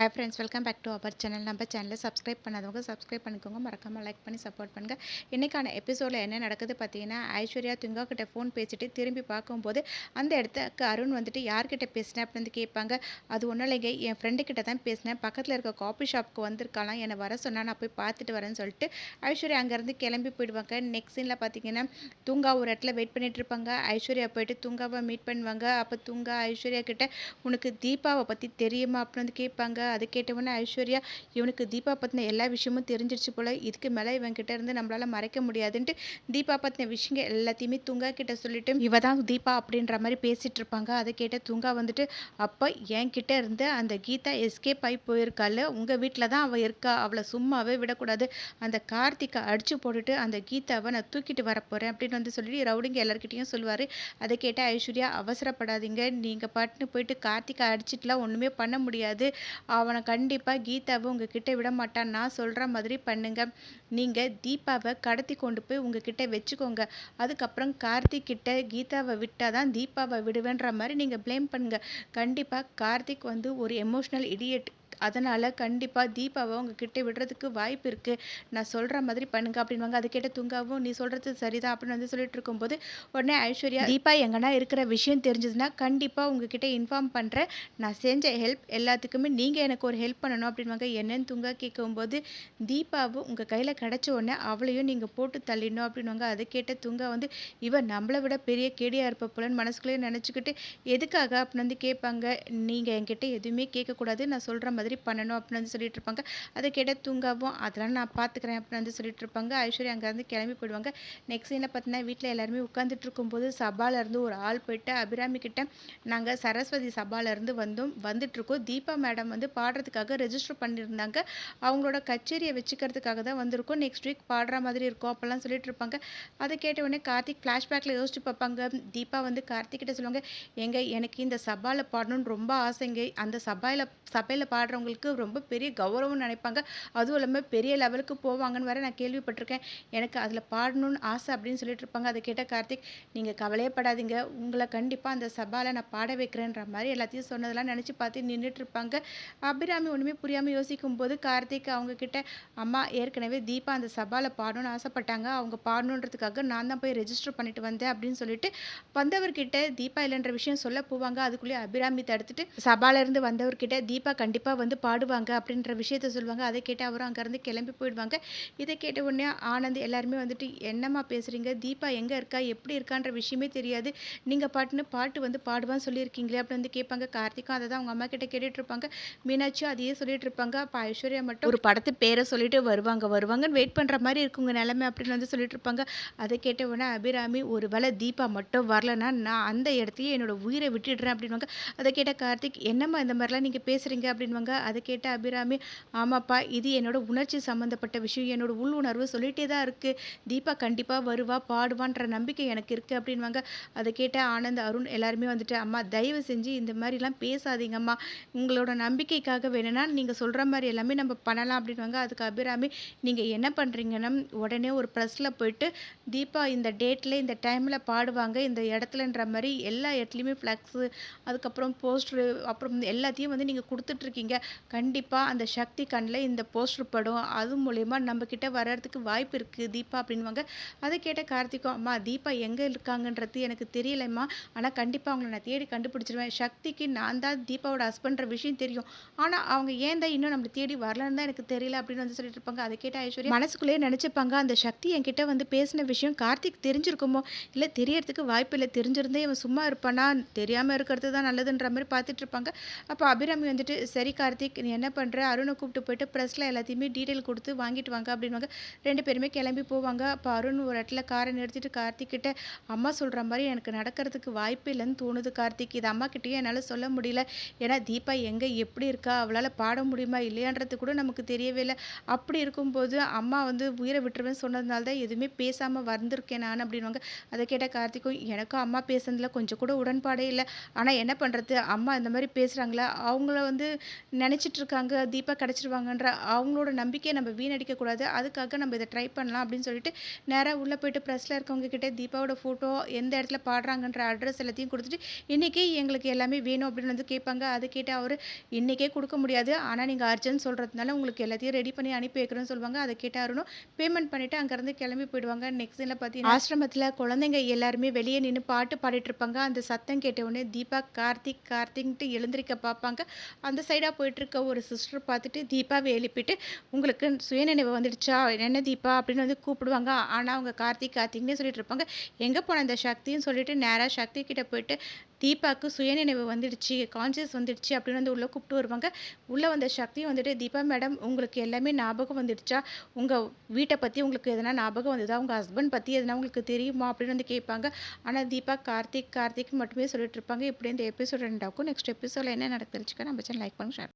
Hi friends welcome back to our channel நம்ம சேனலை subscribe பண்ணாதவங்க சப்ஸ்கிரைப் பண்ணிக்கோங்க. மறக்காமல் லைக் பண்ணி சப்போர்ட் பண்ணுங்கள் இன்றைக்கான எபிசோடில் என்ன நடக்குது பார்த்தீங்கன்னா ஐஸ்வர்யா துங்கா கிட்ட ஃபோன் பேசிட்டு திரும்பி பார்க்கும்போது அந்த இடத்துக்கு அருண் வந்துட்டு யார்கிட்ட பேசினேன் அப்படின்னு வந்து கேட்பாங்க. அது ஒன்றும் இல்லைங்க என் ஃப்ரெண்டு கிட்ட தான் பேசினேன். பக்கத்தில் இருக்க காஃபி ஷாப்புக்கு வந்திருக்கலாம் என்னை வர சொன்னால் நான் போய் பார்த்துட்டு வரேன்னு சொல்லிட்டு ஐஸ்வர்யா அங்கேருந்து கிளம்பி போயிடுவாங்க. நெக்ஸ்ட் சீனில் பார்த்தீங்கன்னா தூங்கா ஒரு இடத்துல வெயிட் பண்ணிட்டு இருப்பாங்க. ஐஸ்வர்யா போயிட்டு தூங்காவை மீட் பண்ணுவாங்க. அப்போ தூங்கா ஐஸ்வர்யா கிட்ட உனக்கு தீபாவை பற்றி தெரியுமா? அப்படின்னு வந்து கேட்பாங்க. அது கேட்டவொடனே ஐஸ்வர்யா இவனுக்கு தீபா பற்றின எல்லா விஷயமும் தெரிஞ்சிருச்சு போல். இதுக்கு மேலே இவன் கிட்ட இருந்து நம்மளால் மறைக்க முடியாதுன்ட்டு தீபா பற்றின விஷயங்கள் எல்லாத்தையுமே துங்கா கிட்ட சொல்லிட்டு இவ தான் தீபா அப்படின்ற மாதிரி பேசிட்டு இருப்பாங்க. அதை கேட்ட துங்கா வந்துட்டு அப்போ என்கிட்ட இருந்து அந்த கீதா எஸ்கேப் ஆகி போயிருக்காள். உங்கள் வீட்டில் தான் அவள் இருக்கா? அவளை சும்மாவே விடக்கூடாது. அந்த கார்த்திகை அடிச்சு போட்டுட்டு அந்த கீதாவை நான் தூக்கிட்டு வரப்போகிறேன் அப்படின்னு வந்து சொல்லிட்டு ரவுடிங்க எல்லாருக்கிட்டையும் சொல்லுவார். அதை கேட்ட ஐஸ்வர்யா அவசரப்படாதீங்க. நீங்கள் பாட்டுன்னு போயிட்டு கார்த்திகை அடிச்சிட்டுலாம் ஒன்றுமே பண்ண முடியாது. அவனை கண்டிப்பாக கீதாவை உங்ககிட்ட விட மாட்டான். நான் சொல்கிற மாதிரி பண்ணுங்க. நீங்கள் தீபாவை கடத்தி கொண்டு போய் உங்ககிட்ட வச்சுக்கோங்க. அதுக்கப்புறம் கார்த்திக் கிட்ட கீதாவை விட்டால் தான் தீபாவை விடுவேன்ற மாதிரி நீங்கள் ப்ளேம் பண்ணுங்கள் கண்டிப்பாக கார்த்திக் வந்து ஒரு எமோஷ்னல் இடியட் அதனால் கண்டிப்பாக தீபாவை உங்ககிட்ட விடுறதுக்கு வாய்ப்பு இருக்குது நான் சொல்கிற மாதிரி பண்ணுங்க அப்படின்வாங்க அது கேட்ட துங்காவும் நீ சொல்கிறது சரிதான் அப்படின்னு வந்து சொல்லிட்டு இருக்கும்போது உடனே ஐஸ்வர்யா தீபா எங்கன்னா இருக்கிற விஷயம் தெரிஞ்சதுன்னா கண்டிப்பாக உங்ககிட்ட இன்ஃபார்ம் பண்ணுறேன் நான் செஞ்ச ஹெல்ப் எல்லாத்துக்குமே நீங்கள் எனக்கு ஒரு ஹெல்ப் பண்ணணும் அப்படின்வாங்க என்னன்னு துங்கா கேட்கும்போது தீபாவும் உங்கள் கையில் கிடச்ச உடனே அவளையும் நீங்கள் போட்டு தள்ளிடணும் அப்படின்வாங்க அதை கேட்ட துங்கா வந்து இவன் நம்மளை விட பெரிய கேடியாக இருப்ப போலன்னு மனசுக்குள்ளேயே நினச்சிக்கிட்டு எதுக்காக? அப்படின்னு வந்து கேட்பாங்க. நீங்கள் என்கிட்ட எதுவுமே கேட்கக்கூடாது. நான் சொல்கிற மாதிரி மாதிரி பண்ணணும் அப்படின்னு வந்து சொல்லிட்டு இருப்பாங்க அதை கேட்ட தூங்காவும் அதெல்லாம் நான் பார்த்துக்கிறேன் அப்படின்னு வந்து சொல்லிட்டு இருப்பாங்க ஐஸ்வர்யா அங்கேருந்து கிளம்பி போயிடுவாங்க. நெக்ஸ்ட் சீனில் பார்த்தீங்கன்னா வீட்டில் எல்லாருமே உட்காந்துட்டு இருக்கும்போது சபாலேருந்து ஒரு ஆள் போயிட்டு அபிராமி கிட்ட நாங்கள் சரஸ்வதி சபாலேருந்து வந்தோம் வந்துட்டுருக்கோம். தீபா மேடம் வந்து பாடுறதுக்காக ரெஜிஸ்டர் பண்ணியிருந்தாங்க. அவங்களோட கச்சேரியை வச்சுக்கிறதுக்காக தான் வந்திருக்கோம். நெக்ஸ்ட் வீக் பாடுற மாதிரி இருக்கும் அப்போல்லாம் சொல்லிட்டு இருப்பாங்க அதை கேட்ட உடனே கார்த்திக் ஃப்ளாஷ்பேக்கில் யோசிச்சு பார்ப்பாங்க. தீபா வந்து கார்த்திக் கிட்ட சொல்லுவாங்க எங்க எனக்கு இந்த சபாவில் பாடணும்னு ரொம்ப ஆசைங்க. அந்த சபாயில் சபையில் பாடுற இருக்கிறவங்களுக்கு ரொம்ப பெரிய கௌரவம் நினைப்பாங்க. அதுவும் இல்லாமல் பெரிய லெவலுக்கு போவாங்கன்னு வேற நான் கேள்விப்பட்டிருக்கேன். எனக்கு அதில் பாடணும்னு ஆசை அப்படின்னு சொல்லிட்டு இருப்பாங்க. அதை கேட்ட கார்த்திக் நீங்கள் கவலையப்படாதீங்க. உங்களை கண்டிப்பாக அந்த சபாவில் நான் பாட வைக்கிறேன்ற மாதிரி எல்லாத்தையும் சொன்னதெல்லாம் நினச்சி பார்த்து நின்றுட்டு இருப்பாங்க. அபிராமி ஒன்றுமே புரியாமல் யோசிக்கும் போது கார்த்திக் அவங்கக்கிட்ட அம்மா ஏற்கனவே தீபா அந்த சபாவில் பாடணும்னு ஆசைப்பட்டாங்க. அவங்க பாடணுன்றதுக்காக நான் தான் போய் ரெஜிஸ்டர் பண்ணிட்டு வந்தேன். அப்படின்னு சொல்லிட்டு வந்தவர்கிட்ட தீபா இல்லைன்ற விஷயம் சொல்ல போவாங்க. அதுக்குள்ளேயே அபிராமி தடுத்துட்டு சபாலேருந்து வந்தவர்கிட்ட தீபா கண்டிப்பாக வந்து வந்து பாடுவாங்க அப்படின்ற விஷயத்த சொல்லுவாங்க. அதை கேட்டு அவரும் அங்கேருந்து கிளம்பி போயிடுவாங்க. இதை கேட்ட உடனே ஆனந்த் எல்லாருமே வந்துட்டு என்னம்மா பேசுகிறீங்க தீபா எங்கே இருக்கா? எப்படி இருக்கான்ற விஷயமே தெரியாது. நீங்கள் பாட்டுன்னு பாட்டு வந்து பாடுவான்னு சொல்லியிருக்கீங்களே அப்படின்னு வந்து கேட்பாங்க. கார்த்திக்கும் அதை தான் அவங்க அம்மா கிட்ட கேட்டுட்டு இருப்பாங்க மீனாட்சியும் அதையே சொல்லிட்டு இருப்பாங்க அப்போ ஐஸ்வர்யா மட்டும் ஒரு படத்து பேரை சொல்லிட்டு வருவாங்க வருவாங்கன்னு வெயிட் பண்ணுற மாதிரி இருக்குங்க நிலமை அப்படின்னு வந்து சொல்லிட்டு இருப்பாங்க அதை கேட்ட உடனே அபிராமி ஒரு வேளை தீபா மட்டும் வரலன்னா நான் அந்த இடத்தையே என்னோட உயிரை விட்டுடுறேன் அப்படின்வாங்க அதை கேட்ட கார்த்திக் என்னம்மா இந்த மாதிரிலாம் நீங்கள் பேசுகிறீங்க அப்படின்வாங்க அதை கேட்ட அபிராமி ஆமாப்பா இது என்னோட உணர்ச்சி சம்மந்தப்பட்ட விஷயம். என்னோட உள் உணர்வு சொல்லிகிட்டே தான் இருக்குது தீபா கண்டிப்பாக வருவா பாடுவான்ற நம்பிக்கை எனக்கு இருக்குது அப்படின்வாங்க அதை கேட்ட ஆனந்த் அருண் எல்லாருமே வந்துட்டு அம்மா தயவு செஞ்சு இந்த மாதிரிலாம் பேசாதீங்கம்மா. உங்களோட நம்பிக்கைக்காக வேணும்னா நீங்கள் சொல்கிற மாதிரி எல்லாமே நம்ம பண்ணலாம் அப்படின்வாங்க அதுக்கு அபிராமி நீங்கள் என்ன பண்ணுறீங்கன்னா உடனே ஒரு ப்ரெஸ்ஸில் போயிட்டு தீபா இந்த டேட்டில் இந்த டைமில் பாடுவாங்க. இந்த இடத்துலன்ற மாதிரி எல்லா இடத்துலையுமே ஃப்ளக்ஸு அதுக்கப்புறம் போஸ்டரு அப்புறம் எல்லாத்தையும் வந்து நீங்கள் கொடுத்துட்ருக்கீங்க கண்டிப்பாக அந்த சக்தி கண்ணில் இந்த போஸ்டர் படம் அது மூலயமா நம்மக்கிட்ட வர்றதுக்கு வாய்ப்பு இருக்குது தீபா அப்படின்வாங்க அதை கேட்ட கார்த்திகோ அம்மா தீபா எங்கே இருக்காங்கன்றது எனக்கு தெரியலைம்மா. ஆனால் கண்டிப்பாக அவங்கள நான் தேடி கண்டுபிடிச்சிருவேன். சக்திக்கு நான் தான் தீபாவோட ஹஸ்பண்ட்ற விஷயம் தெரியும். ஆனால் அவங்க ஏன் தான் இன்னும் நம்மளை தேடி வரலன்னு தான் எனக்கு தெரியல அப்படின்னு வந்து சொல்லிட்டு இருப்பாங்க. அதை கேட்ட ஐஸ்வர்யா மனசுக்குள்ளேயே நினச்சிப்பாங்க அந்த சக்தி என்கிட்ட வந்து பேசின விஷயம் கார்த்திக் தெரிஞ்சிருக்குமோ? இல்லை தெரியறதுக்கு வாய்ப்பு இல்லை தெரிஞ்சிருந்தே இவன் சும்மா இருப்பானா? தெரியாமல் இருக்கிறது தான் நல்லதுன்ற மாதிரி பார்த்துட்டு இருப்பாங்க. அப்போ அபிராமி வந்துட்டு சரி கார்த்திக் நீ என்ன பண்ணுற அருணை கூப்பிட்டு போயிட்டு ப்ரெஸ்ஸில் எல்லாத்தையுமே டீட்டெயில் கொடுத்து வாங்கிட்டு வாங்க அப்படின்வாங்க ரெண்டு பேருமே கிளம்பி போவாங்க. அப்போ அருண் ஒரு இடத்துல காரை நிறுத்திட்டு கார்த்திக் கிட்ட அம்மா சொல்கிற மாதிரி எனக்கு நடக்கிறதுக்கு வாய்ப்பு இல்லைன்னு தோணுது கார்த்திக். இது அம்மா கிட்டேயும் என்னால் சொல்ல முடியல. ஏன்னா தீபா எங்கே எப்படி இருக்கா? அவளால் பாட முடியுமா? இல்லையான்றது கூட நமக்கு தெரியவே இல்லை. அப்படி இருக்கும்போது அம்மா வந்து உயிரை விட்டுருவேன்னு சொன்னதுனால தான் எதுவுமே பேசாமல் வந்திருக்கேன் நான் அப்படின்வாங்க அதை கேட்ட கார்த்திக்கும் எனக்கும் அம்மா பேசுனதில் கொஞ்சம் கூட உடன்பாடே இல்லை. ஆனால் என்ன பண்ணுறது அம்மா இந்த மாதிரி பேசுகிறாங்களா அவங்கள வந்து நினச்சிட்டு இருக்காங்க தீபா கிடச்சிருவாங்கன்ற அவங்களோட நம்பிக்கையை நம்ம வீணடிக்கக்கூடாது. அதுக்காக நம்ம இதை ட்ரை பண்ணலாம் அப்படின்னு சொல்லிட்டு நேராக உள்ளே போயிட்டு ப்ரெஸ்ஸில் இருக்கவங்க கிட்டே தீபாவோட ஃபோட்டோ எந்த இடத்துல பாடுறாங்கன்ற அட்ரஸ் எல்லாத்தையும் கொடுத்துட்டு இன்றைக்கி எங்களுக்கு எல்லாமே வேணும் அப்படின்னு வந்து கேட்பாங்க. அது கேட்டு அவர் இன்றைக்கே கொடுக்க முடியாது. ஆனால் நீங்கள் அர்ஜென்ட் சொல்கிறதுனால உங்களுக்கு எல்லாத்தையும் ரெடி பண்ணி அனுப்பி வைக்கிறோன்னு சொல்லுவாங்க. அதை கேட்டு அருணும் பேமெண்ட் பண்ணிவிட்டு அங்கேருந்து கிளம்பி போயிடுவாங்க. நெக்ஸ்ட் இதில் பார்த்தீங்கன்னா ஆசிரமத்தில் குழந்தைங்க எல்லாருமே வெளியே நின்று பாட்டு பாடிட்டு இருப்பாங்க. அந்த சத்தம் கேட்ட உடனே தீபா கார்த்திக் கார்த்திக்ன்ட்டு எழுந்திருக்க பார்ப்பாங்க. அந்த சைடாக போயிட்டு இருக்க ஒரு சிஸ்டர் பார்த்துட்டு தீபாவை எழுப்பிட்டு உங்களுக்கு சுயநினைவு வந்துடுச்சா? என்ன தீபா? அப்படின்னு வந்து கூப்பிடுவாங்க. ஆனால் அவங்க கார்த்திக் கார்த்திக்னே சொல்லிட்டு இருப்பாங்க. எங்கே போன இந்த சக்தின்னு சொல்லிட்டு நேராக சக்தி கிட்ட போயிட்டு தீபாவுக்கு சுயநினைவு வந்துடுச்சு கான்சியஸ் வந்துடுச்சு அப்படின்னு வந்து உள்ளே கூப்பிட்டு வருவாங்க. உள்ளே வந்த சக்தியும் வந்துட்டு தீபா மேடம் உங்களுக்கு எல்லாமே ஞாபகம் வந்துடுச்சா? உங்கள் வீட்டை பற்றி உங்களுக்கு எதனா ஞாபகம் வந்ததா? உங்கள் ஹஸ்பண்ட் பற்றி எதனா உங்களுக்கு தெரியுமா? அப்படின்னு வந்து கேட்பாங்க. ஆனால் தீபா கார்த்திக் கார்த்திக் மட்டுமே சொல்லிட்டு இருப்பாங்க. இப்படி இந்த எபிசோட் ரெண்டாக்கும் நெக்ஸ்ட் எபிசோடில் என்ன நடக்குதுச்சுக்கா நம்ம சேனல் லைக் பண்ணுங்க ஷேர்